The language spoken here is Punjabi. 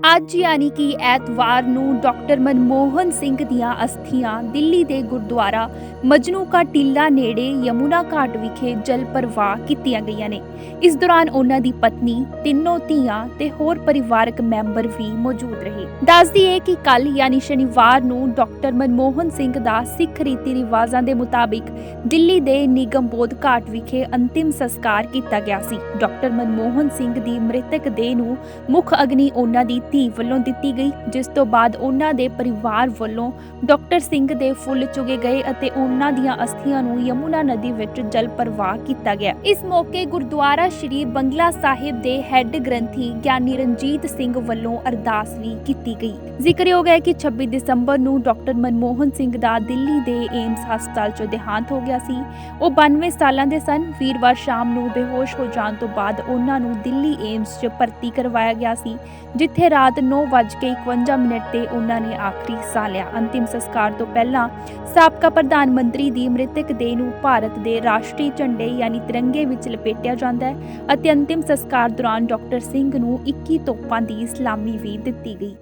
ਅੱਜ ਯਾਨੀ ਕਿ ਐਤਵਾਰ ਨੂੰ ਡਾਕਟਰ ਮਨਮੋਹਨ ਸਿੰਘ ਦੀਆਂ ਅਸਥੀਆਂ ਦਿੱਲੀ ਦੇ ਗੁਰਦੁਆਰਾ ਮਜਨੂ ਕਾ ਟਿੱਲਾ ਨੇੜੇ ਯਮੁਨਾ ਘਾਟ ਵਿਖੇ ਜਲ ਪ੍ਰਵਾਹ ਕੀਤੀਆਂ ਗਈਆਂ ਨੇ। ਇਸ ਦੌਰਾਨ ਉਹਨਾਂ ਦੀ ਪਤਨੀ, ਤਿੰਨੋਂ ਧੀਆਂ ਤੇ ਹੋਰ ਪਰਿਵਾਰਕ ਮੈਂਬਰ ਵੀ ਮੌਜੂਦ ਰਹੇ। ਦੱਸਦੀ ਹੈ ਕਿ ਕੱਲ ਯਾਨੀ ਸ਼ਨੀਵਾਰ ਨੂੰ ਡਾਕਟਰ ਮਨਮੋਹਨ ਸਿੰਘ ਦਾ ਸਿੱਖ ਰੀਤੀ ਰਿਵਾਜ਼ਾਂ ਦੇ ਮੁਤਾਬਿਕ ਦਿੱਲੀ ਦੇ ਨਿਗਮਬੋਧ ਘਾਟ ਵਿਖੇ ਅੰਤਿਮ ਸੰਸਕਾਰ ਕੀਤਾ ਗਿਆ ਸੀ। ਡਾਕਟਰ ਮਨਮੋਹਨ ਸਿੰਘ ਦੀ ਮ੍ਰਿਤਕ ਦੇਹ ਨੂੰ ਮੁੱਖ ਅਗਨੀ ਉਹਨਾਂ ਦੀ ਧੀ ਵੱਲੋਂ ਦਿੱਤੀ ਗਈ, ਜਿਸ ਤੋਂ ਬਾਅਦ ਉਹਨਾਂ ਦੇ ਪਰਿਵਾਰ ਵੱਲੋਂ ਡਾਕਟਰ ਸਿੰਘ ਦੇ ਫੁੱਲ ਚੁਗੇ ਗਏ ਅਤੇ ਉਹਨਾਂ ਦੀਆਂ ਅਸਥੀਆਂ ਨੂੰ ਯਮੁਨਾ ਨਦੀ ਵਿੱਚ ਜਲ ਪ੍ਰਵਾਹ ਕੀਤਾ ਗਿਆ। ਇਸ ਮੌਕੇ ਗੁਰਦੁਆਰਾ ਸ਼੍ਰੀ ਬੰਗਲਾ ਸਾਹਿਬ ਦੇ ਹੈੱਡ ਗ੍ਰੰਥੀ ਗਿਆਨੀ ਰਣਜੀਤ ਸਿੰਘ ਵੱਲੋਂ ਅਰਦਾਸ ਵੀ ਕੀਤੀ ਗਈ। ਜ਼ਿਕਰਯੋਗ ਹੈ ਕਿ 26 ਦਸੰਬਰ ਨੂੰ ਡਾਕਟਰ ਮਨਮੋਹਨ ਸਿੰਘ ਦਾ ਦਿੱਲੀ ਦੇ ਏਮਸ ਹਸਪਤਾਲ 'ਚ ਦੇਹਾਂਤ ਹੋ ਗਿਆ ਸੀ। ਉਹ 92 ਸਾਲਾਂ ਦੇ ਸਨ। ਵੀਰਵਾਰ ਸ਼ਾਮ ਨੂੰ ਬੇਹੋਸ਼ ਹੋ ਜਾਣ ਤੋਂ ਬਾਅਦ ਉਹਨਾਂ ਨੂੰ ਦਿੱਲੀ ਏਮਸ 'ਚ ਭਰਤੀ ਕਰਵਾਇਆ ਗਿਆ ਸੀ, ਜਿੱਥੇ ਰਾਤ 9:51 ਮਿੰਟ ਤੇ ਉਹਨਾਂ ਨੇ ਆਖਰੀ ਸਾਹ ਲਿਆ। ਅੰਤਿਮ ਸੰਸਕਾਰ ਤੋਂ ਪਹਿਲਾਂ ਸਾਬਕਾ ਪ੍ਰਧਾਨ ਮੰਤਰੀ ਦੀ ਮ੍ਰਿਤਕ ਦੇਹ ਨੂੰ ਭਾਰਤ ਦੇ ਰਾਸ਼ਟਰੀ ਝੰਡੇ ਯਾਨੀ ਤਿਰੰਗੇ ਵਿੱਚ ਲਪੇਟਿਆ ਜਾਂਦਾ ਹੈ ਅਤੇ ਅੰਤਿਮ ਸੰਸਕਾਰ ਦੌਰਾਨ ਡਾਕਟਰ ਸਿੰਘ ਨੂੰ 21 ਤੋਪਾਂ ਦੀ ਸਲਾਮੀ ਵੀ ਦਿੱਤੀ ਗਈ।